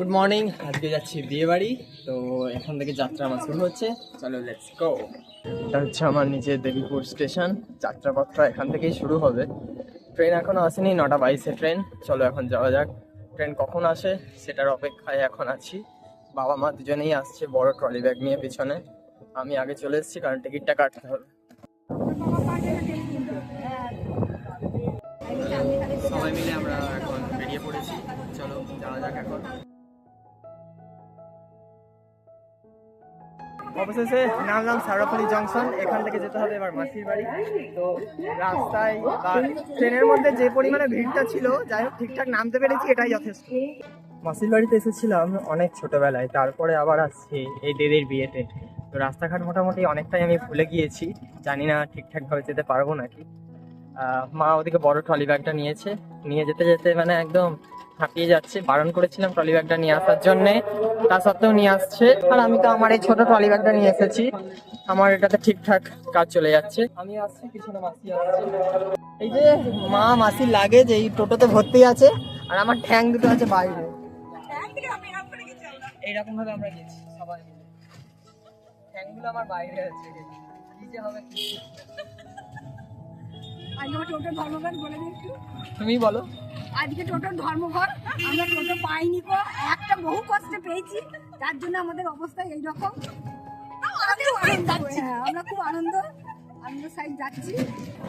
Good morning আজকে যাচ্ছি বিয়ে বাড়ি তো এখন থেকে যাত্রা আমার শুরু হচ্ছে। চলো লেটস গো এটা হচ্ছে আমার নিজের দেবীপুর স্টেশন। যাত্রাপত্র এখান থেকেই শুরু হবে। ট্রেন এখনও আসেনি, নটা বাইশে ট্রেন। চলো এখন যাওয়া যাক। ট্রেন কখন আসে, সেটার অপেক্ষায় এখন আছি। বাবা মা দুজনেই আসছে বড় ট্রলি ব্যাগ নিয়ে পিছনে। আমি আগে চলে এসেছি, কারণ টিকিটটা কাটতে হবে। সবাই মিলে আমরা এখন বেরিয়ে পড়েছি। চলো, যাওয়া যাক এখন। অবশেষে নামলাম সারাফলি জংশন, এখান থেকে যেতে হবে এবার মাসির বাড়ি। তো রাস্তায় বা ট্রেনের মধ্যে যে পরিমাণে ভিড়টা ছিল, যাই হোক ঠিকঠাক নামতে পেরেছি, এটাই যথেষ্ট। মাসির বাড়িতে এসেছিলাম অনেক ছোটোবেলায়, তারপরে আবার আসছি এই দেদের বিয়েতে। তো রাস্তাঘাট মোটামুটি অনেকটাই আমি ভুলে গিয়েছি, জানি না ঠিকঠাকভাবে যেতে পারব নাকি। মা ওদিকে বড় ট্রলি ব্যাগটা নিয়েছে। নিয়ে যেতে যেতে মানে একদম হাঁপিয়ে যাচ্ছে। বারণ করেছিলাম ট্রলি ব্যাগটা নিয়ে আসার জন্য। তা সত্ত্বেও নিয়ে আসছে। আর আমি তো আমার এই ছোট ট্রলি ব্যাগটা নিয়ে এসেছি। আমার এটাতে ঠিকঠাক কাজ চলে যাচ্ছে। আমি আসছি, পিছনে মাসি আসছে। এই যে মা, মাসির যে এই টোটোতে ভর্তি আছে। আর আমার ঠ্যাং দুটো আছে বাইরে। এইরকম ভাবে আমরা গেছি, সবাই মিলে। ঠ্যাংগুলো আমার বাইরে আছে। কি যে হবে। তুমি বলো। আজকে টোটোর ধর্মঘট আমরা টোটো পাইনি কো একটা বহু কষ্টে পেয়েছি তার জন্য আমাদের অবস্থা এইরকম। হ্যাঁ, আমরা খুব আনন্দ আনন্দ সাইড যাচ্ছি।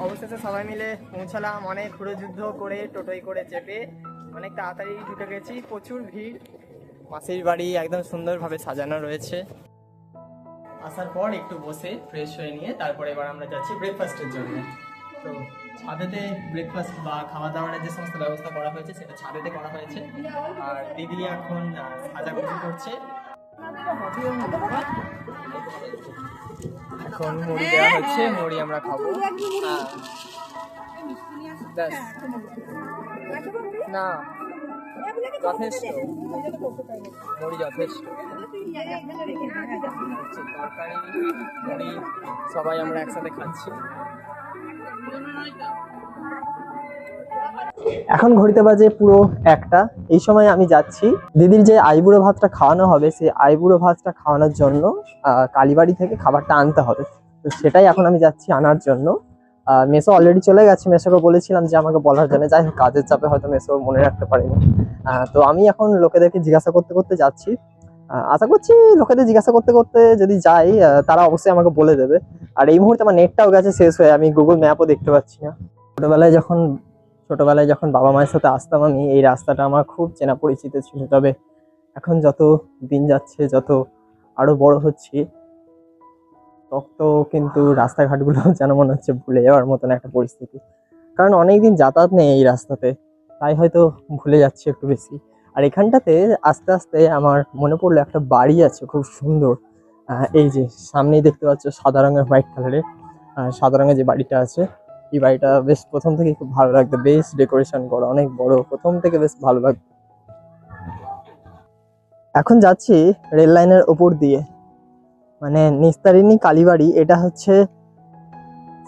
অবশেষে সবাই মিলে পৌঁছালাম। অনেক যুদ্ধ করে টোটোই করে চেপে অনেক তাড়াতাড়ি ঢুকে গেছি। প্রচুর ভিড়। মাসির বাড়ি একদম সুন্দরভাবে সাজানো রয়েছে। আসার পর একটু বসে ফ্রেশ হয়ে নিয়ে তারপরে এবার আমরা যাচ্ছি ব্রেকফাস্টের জন্য। তো ছাদেতে ব্রেকফাস্ট বা খাওয়া দাওয়ার যে সমস্ত ব্যবস্থা করা হয়েছে, সেটা ছাদেতে করা হয়েছে। আর দিদি এখন সাজাগুজি করছে। এখন মুড়ি দেওয়া হচ্ছে, মুড়ি আমরা খাব। না, যথেষ্ট। মুড়ি যথেষ্ট। তরকারি, মুড়ি সবাই আমরা একসাথে খাচ্ছি। এখন ঘড়িতে বাজে পুরো একটা। এই সময় আমি যাচ্ছি। দিদির যে আইবুড়ো ভাতটা খাওয়ানো হবে, সেই আইবুড়ো ভাতটা খাওয়ানোর জন্য কালীবাড়ি থেকে খাবারটা আনতে হবে। তো সেটাই এখন আমি যাচ্ছি আনার জন্য। মেসো অলরেডি চলে গেছে। মেসোকে বলেছিলাম যে আমাকে বলার জন্য। যাই হোক, কাজের চাপে হয়তো মেসো মনে রাখতে পারেনি। তো আমি এখন লোকেদেরকে জিজ্ঞাসা করতে করতে যাচ্ছি। আশা করছি লোকেদের জিজ্ঞাসা করতে করতে যদি যাই তারা অবশ্যই আমাকে বলে দেবে। আর এই মুহূর্তে আমার নেটটাও গেছে, শেষ হয়ে, আমি গুগল ম্যাপও দেখতে পাচ্ছি না। ছোটোবেলায় যখন ছোটোবেলায় যখন বাবা মায়ের সাথে আসতাম আমি, এই রাস্তাটা আমার খুব চেনা পরিচিত ছিল। তবে এখন যত দিন যাচ্ছে, যত আরও বড় হচ্ছি, তত কিন্তু রাস্তাঘাটগুলো যেন মনে হচ্ছে ভুলে যাওয়ার মতন একটা পরিস্থিতি। কারণ অনেক দিন যাতায়াত নেই এই রাস্তাতে, তাই হয়তো ভুলে যাচ্ছি একটু বেশি। আর এখানটাতে আস্তে আস্তে আমার মনে পড়ল একটা বাড়ি আছে, খুব সুন্দর। এই যে সামনেই দেখতে পাচ্ছ সাদা রঙের হোয়াইট কালারের সাদা রঙের যে বাড়িটা আছে, এই বাড়িটা বেশ প্রথম থেকে খুব ভালো লাগতো, বেশ ডেকোরেশন করা, অনেক বড়, প্রথম থেকে বেশ ভালো লাগতো এখন যাচ্ছি রেল লাইনের ওপর দিয়ে। মানে নিস্তারিণী কালীবাড়ি, এটা হচ্ছে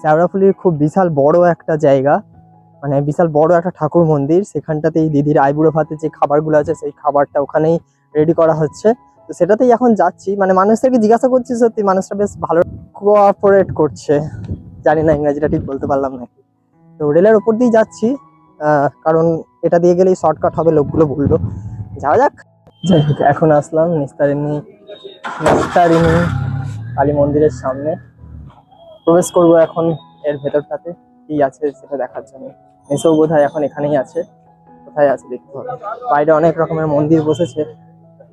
শ্যাওড়াফুলির খুব বিশাল বড় একটা জায়গা মানে বিশাল বড় একটা ঠাকুর মন্দির, সেখানটাতেই দিদির আইবুড়ো ভাতের যে খাবারগুলো আছে, সেই খাবারটা ওখানেই রেডি করা হচ্ছে। তো সেটাতেই এখন যাচ্ছি। মানে মানুষদেরকে জিজ্ঞাসা করছি সত্যি মানুষটা বেশ ভালো কোঅপারেট করছে। জানি না ইংরেজিটা ঠিক বলতে পারলাম না। তো রেলের ওপর দিয়েই যাচ্ছি। কারণ এটা দিয়ে গেলেই শর্টকাট হবে, লোকগুলো বলল। যাওয়া যাক। যাই হোক, এখন আসলাম নিস্তারিণী নিস্তারিণী কালী মন্দিরের সামনে। প্রবেশ করব এখন এর ভেতরটাতে। কি আছে সেটা দেখার জন্য। এসব বোধ এখন এখানেই আছে। কোথায় আছে দেখতে হবে। বাইরে অনেক রকমের মন্দির বসেছে।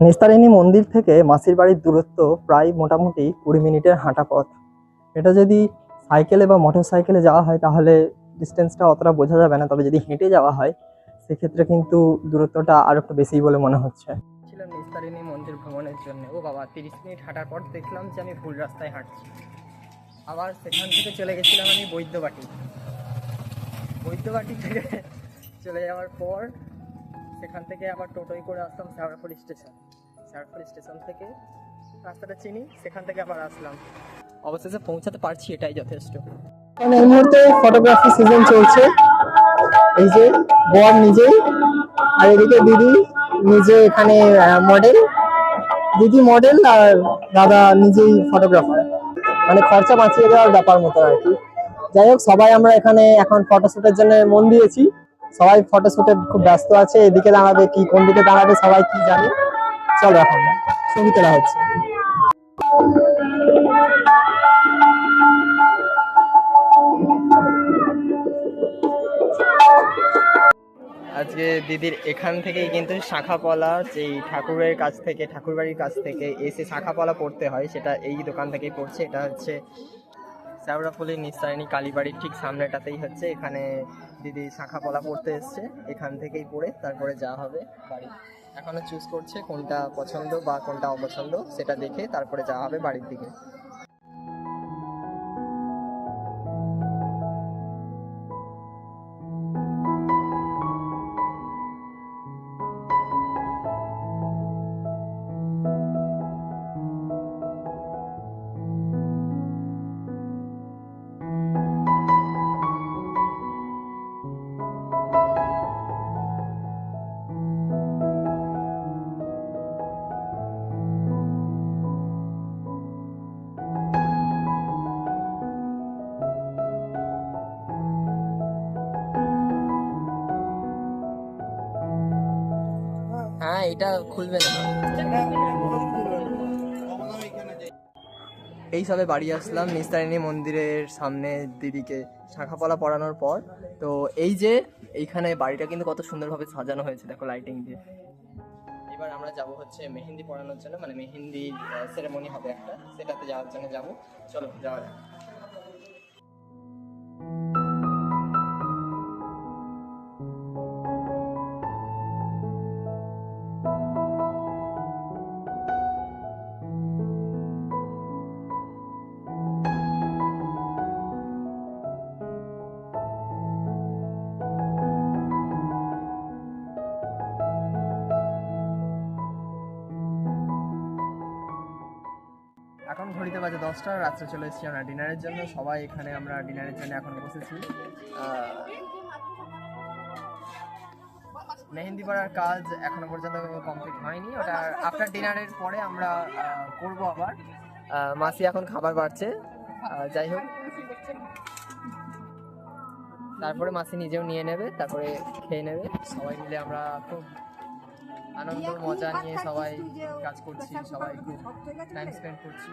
নেস্তারিণী মন্দির থেকে মাসির বাড়ির দূরত্ব প্রায় মোটামুটি কুড়ি মিনিটের হাঁটা পথ। এটা যদি সাইকেলে বা মোটর সাইকেলে যাওয়া হয়, তাহলে ডিস্টেন্সটা অতটা বোঝা যাবে না। তবে যদি হেঁটে যাওয়া হয়, সেক্ষেত্রে কিন্তু দূরত্বটা আর একটু বেশি বলে মনে হচ্ছে। নিস্তারিণী মন্দির ভ্রমণের জন্য। ও বাবা, তিরিশ মিনিট হাঁটার পর দেখলাম যে আমি ভুল রাস্তায় হাঁটছি। আবার সেখান থেকে চলে গেছিলাম আমি বৈদ্যবাটি। বৈদ্যবাটি থেকে চলে যাওয়ার পর সেখান থেকে আবার টোটোয় করে আসলাম শেওড়াফুল স্টেশন। শেওড়াফুল স্টেশন থেকে রাস্তাটা চিনি, সেখান থেকে আবার আসলাম। অবশেষে পৌঁছাতে পারছি, এটাই যথেষ্ট। এই মুহূর্তে ফটোগ্রাফি সিজন চলছে। এই যে, বর নিজেই, আর এদিকে দিদি নিজে এখানে মডেল দিদি মডেল আর দাদা নিজেই ফটোগ্রাফার মানে খরচা বাঁচিয়ে দেওয়ার ব্যাপার মতো আর কি। যাই হোক, সবাই আমরা এখানে এখন ফটোশ্যুটের জন্য মন দিয়েছি। সবাই ফটোশ্যুটে খুব ব্যস্ত আছে। এদিকে দাঁড়াবে কি, কোন দিকে দাঁড়াবে সবাই কি জানে। চলো এখন, ছবি তোলা হচ্ছে। আজকে দিদির এখান থেকেই কিন্তু শাখাপলা, যেই ঠাকুরের কাছ থেকে, ঠাকুরবাড়ির কাছ থেকে এসে শাখাপলা পড়তে হয়, সেটা এই দোকান থেকেই পড়ছে। এটা হচ্ছে শ্যাওড়াফুলি নিস্তারিণী কালীবাড়ির ঠিক সামনেটাতেই হচ্ছে। এখানে দিদি শাখাপলা পড়তে এসছে, এখান থেকেই পড়ে, তারপরে যাওয়া হবে বাড়ি। এখনও চুজ করছে কোনটা পছন্দ বা কোনটা অপছন্দ, সেটা দেখে তারপরে যাওয়া হবে বাড়ির দিকে। এটা খুলবে না এই সবে বাড়ি আসলাম নিস্তারিণী মন্দিরের সামনে দিদিকে শাখাপলা পড়ানোর পর। তো এই যে এইখানে বাড়িটা কিন্তু কত সুন্দরভাবে সাজানো হয়েছে, দেখো লাইটিং দিয়ে। এবার আমরা যাব হচ্ছে মেহেন্দি পড়ানোর জন্য মানে মেহেন্দি সেরেমনি হবে একটা, সেটাতে যাওয়ার জন্য যাব। চলো, যাওয়া যাক। ঘড়িতে বাজে দশটা, রাত্রে চলে এসেছি আমরা ডিনারের জন্য। সবাই এখানে আমরা ডিনারের জন্য এখন বসেছি। মেহেন্দি পড়ার কাজ এখনও পর্যন্ত কমপ্লিট হয়নি। ওটা আফটার ডিনারের পরে আমরা করব আবার। মাসি এখন খাবার বাড়ছে। যাই হোক। তারপরে মাসি নিজেও নিয়ে নেবে, তারপরে খেয়ে নেবে। সবাই মিলে আমরা খুব আনন্দ মজা নিয়ে সবাই কাজ করছি সবাই খুব টাইম স্পেন্ড করছি।